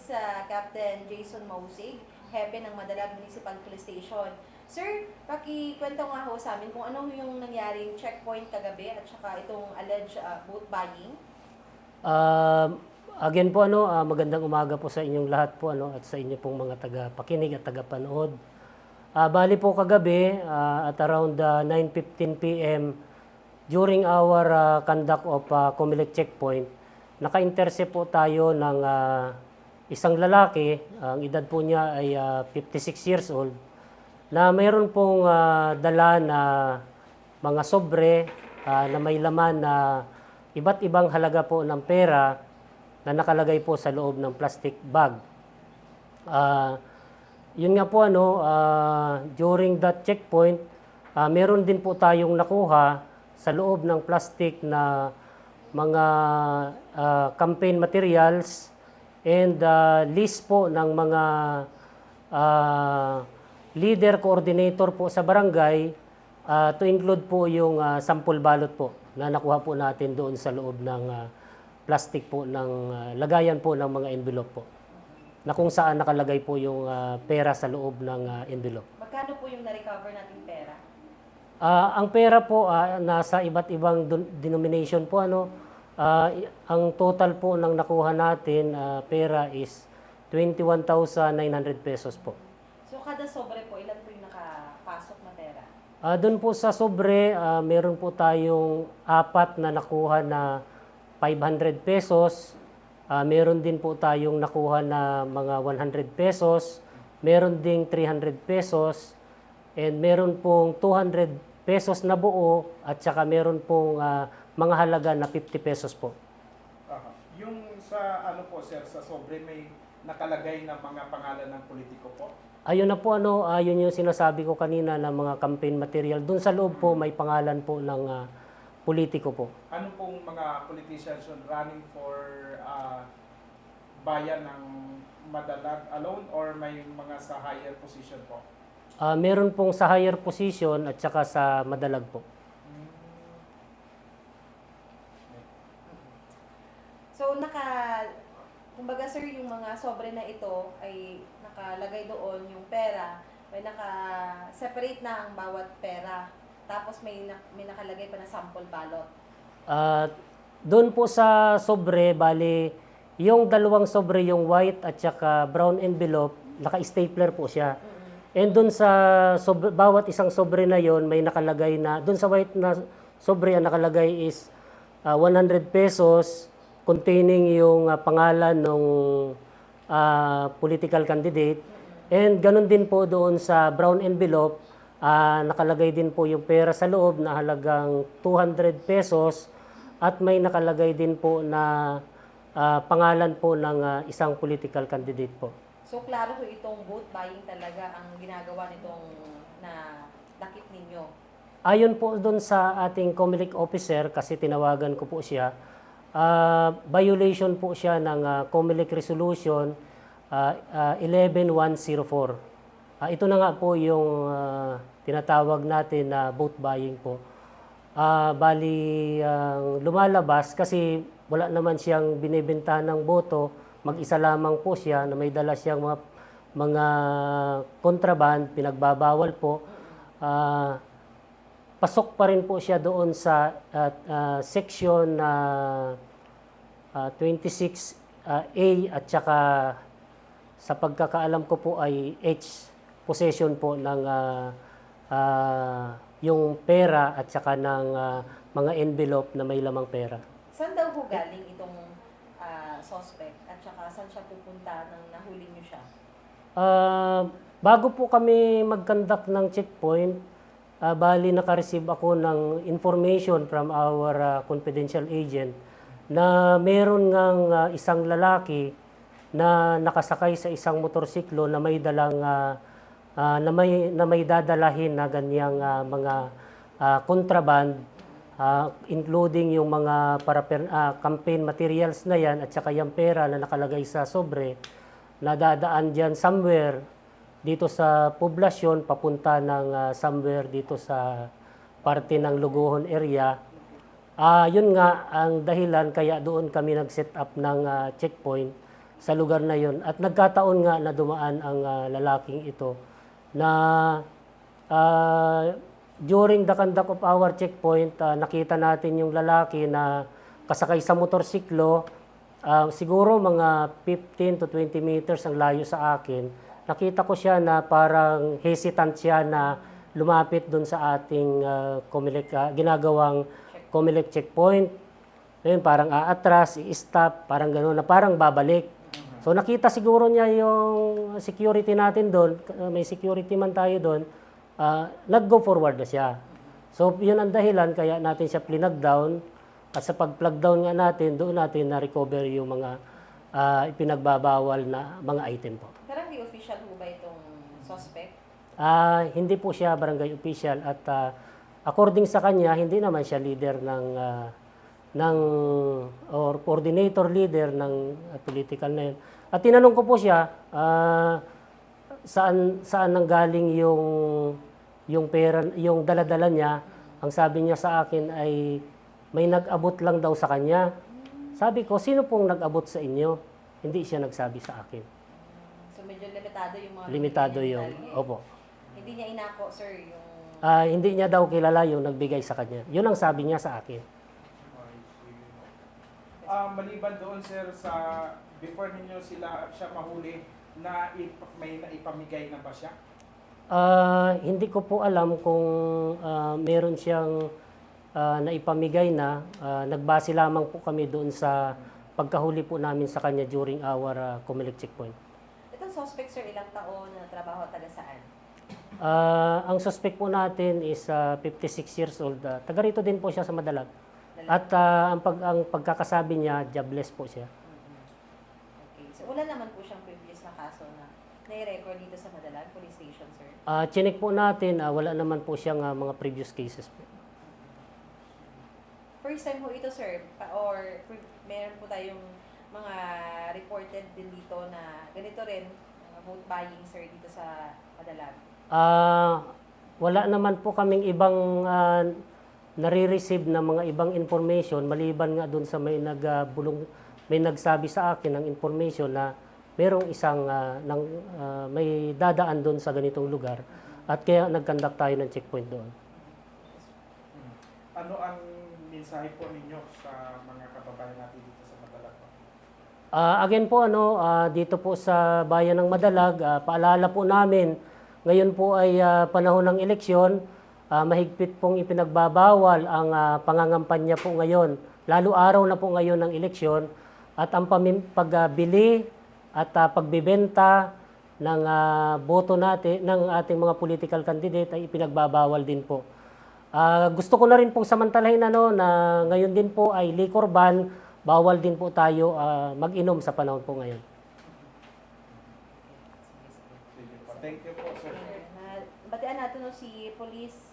is uh, Captain Jason Mausig, hepe ng Madalag Municipal Police Station. Sir, pakikwento nga ho sa amin kung ano yung nangyaring checkpoint kagabi at saka itong alleged uh, boat buying. Um, again po ano, ah, magandang umaga po sa inyong lahat po ano at sa inyo pong mga taga-pakinig at taga-panood. Ah, bali po kagabi ah, at around ah, 9:15 PM during our ah, conduct of uh, Comelec checkpoint, naka-intercept po tayo ng ah, isang lalaki, ang edad po niya ay ah, 56 years old, na mayroon pong ah, dala na mga sobre ah, na may laman na iba't ibang halaga po ng pera na nakalagay po sa loob ng plastic bag. Ah, yun nga po ano, ah, during that checkpoint, ah, meron din po tayong nakuha sa loob ng plastic na mga ah, campaign materials and ah, list po ng mga ah, leader coordinator po sa barangay ah, to include po yung ah, sample balot po na nakuha po natin doon sa loob ng ah, plastic po ng ah, lagayan po ng mga envelope po na kung saan nakalagay po yung ah, pera sa loob ng ah, envelope. Magkano po yung na-recover nating pera? Ah, ang pera po ah, nasa iba't ibang denomination po ano. I- ang total po ng nakuha natin ah, pera is 21,900 pesos po. So kada sobre po, ilan po yung nakapasok na pera? Ah, doon po sa sobre, ah, meron po tayong apat na nakuha na 500 pesos. Ah, meron din po tayong nakuha na mga 100 pesos. Meron ding 300 pesos. And meron pong 200 pesos na buo at saka meron pong ah, mga halaga na 50 pesos po. Aha. Yung sa ano po sir, sa sobre may nakalagay na mga pangalan ng politiko po. Ayun na po ano, ayun yung sinasabi ko kanina ng mga campaign material. Doon sa loob po may pangalan po ng ah, politiko po. Ano pong mga politicians yun running for ah, bayan ng Madalag alone or may mga sa higher position po? Ah, meron pong sa higher position at saka sa madalag po. Naka, kumbaga sir, yung mga sobre na ito ay nakalagay doon yung pera, may naka-separate na ang bawat pera. Tapos may, na, may nakalagay pa na sample balot. At doon po sa sobre, bali, yung dalawang sobre, yung white at saka brown envelope, naka-stapler po siya. And doon sa sobre, bawat isang sobre na yon may nakalagay na, doon sa white na sobre, ang nakalagay is ah, 100 pesos containing yung ah, pangalan ng political candidate. And ganun din po doon sa brown envelope, ah, nakalagay din po yung pera sa loob na halagang 200 pesos at may nakalagay din po na ah, pangalan po ng ah, isang political candidate po. So klaro ko itong vote buying talaga ang ginagawa nitong na dakip ninyo. Ayon po doon sa ating Comelec officer, kasi tinawagan ko po siya, ah, violation po siya ng ah, Comelec Resolution ah, ah, 11104. Ah, ito na nga po yung ah, tinatawag natin na vote buying po. Ah, bali, ang lumalabas kasi wala naman siyang binibentahan ng boto, mag-isa lamang po siya na may dala siyang mga, mga kontraband, pinagbabawal po. Ah, pasok pa rin po siya doon sa at, ah, section na 26A at saka sa pagkakaalam ko po ay H possession po ng ah, ah, yung pera at saka ng ah, mga envelope na may lamang pera. Saan daw ho galing itong ah, suspect at saka saan siya pupunta nang nahuli niyo siya? Ah, bago po kami mag-conduct ng checkpoint, ah, bali naka-receive ako ng information from our ah, confidential agent na meron ngang ah, isang lalaki na nakasakay sa isang motorsiklo na may dalang ah, ah, na may na may dadalahin na ganyang ah, mga ah, contraband ah, including yung mga para campaign materials na yan at saka yung pera na nakalagay sa sobre na dadaan dyan somewhere dito sa poblasyon papunta ng ah, somewhere dito sa parte ng Lugohon area. Ah, yun nga ang dahilan kaya doon kami nag-set up ng ah, checkpoint sa lugar na yon at nagkataon nga na dumaan ang ah, lalaking ito na ah, during the conduct of our checkpoint ah, nakita natin yung lalaki na kasakay sa motorsiklo. Ah, siguro mga 15 to 20 meters ang layo sa akin nakita ko siya na parang hesitant siya na lumapit doon sa ating ah, Comelec, ah, ginagawang Comelec checkpoint ngayon, parang aatras, i-stop, parang gano'n, na parang babalik. So nakita siguro niya yung security natin doon, uh, may security man tayo doon, uh, nag-go forward na siya. So yun ang dahilan kaya natin siya plinag down at sa pag-plug down nga natin, doon natin na-recover yung mga uh, ipinagbabawal na mga item po. Pero hindi official ho ba itong suspect? Ah, hindi po siya barangay official at ah, according sa kanya, hindi naman siya leader ng ah, ng or coordinator leader ng ah, political na yun. At tinanong ko po siya, ah, saan saan nanggaling yung yung pera, yung daladala niya. Ang sabi niya sa akin ay may nag-abot lang daw sa kanya. Sabi ko, sino pong nag-abot sa inyo? Hindi siya nagsabi sa akin. Limitado yung mga Limitado yung, detalye. opo. Hindi niya inako, sir, yung Ah, hindi niya daw kilala yung nagbigay sa kanya. Yun ang sabi niya sa akin. Ah, maliban doon sir sa before ninyo sila siya mahuli na ip- may naipamigay na ba siya? Ah, hindi ko po alam kung ah, meron siyang ah, naipamigay na. Ah, nagbase lamang po kami doon sa pagkahuli po namin sa kanya during our uh, Comelec checkpoint. Itong suspect, sir, ilang taon na trabaho taga saan? Ah, ang suspect po natin is ah, 56 years old. Ah, taga rito din po siya sa Madalag. At ah, ang, pag, ang pagkakasabi niya, jobless po siya. Okay. So wala naman po siyang previous na kaso na nai-record dito sa Madalag Police Station, sir. Ah, chinek po natin, ah, wala naman po siyang ah, mga previous cases po. First time po ito, sir, pa, or pre- meron po tayong mga reported din dito na ganito rin, mga vote buying, sir, dito sa Madalag. Ah, wala naman po kaming ibang ah, nare-receive na mga ibang information maliban nga doon sa may nagbulong may nagsabi sa akin ng information na merong isang ah, ng, ah, may dadaan doon sa ganitong lugar at kaya nag-conduct tayo ng checkpoint doon. Ano ang mensahe po ninyo sa mga kababayan natin dito sa Ah, again po ano ah, dito po sa bayan ng Madalag ah, paalala po namin ngayon po ay ah, panahon ng eleksyon. Ah, mahigpit pong ipinagbabawal ang ah, pangangampanya po ngayon. Lalo araw na po ngayon ng eleksyon. At ang pagbili at ah, pagbebenta ng ah, boto natin ng ating mga political candidate ay ipinagbabawal din po. Ah, gusto ko na rin pong samantalahin ano na ngayon din po ay liquor ban, bawal din po tayo ah, mag-inom sa panahon po ngayon. Thank you po sir. Batian natin no si Police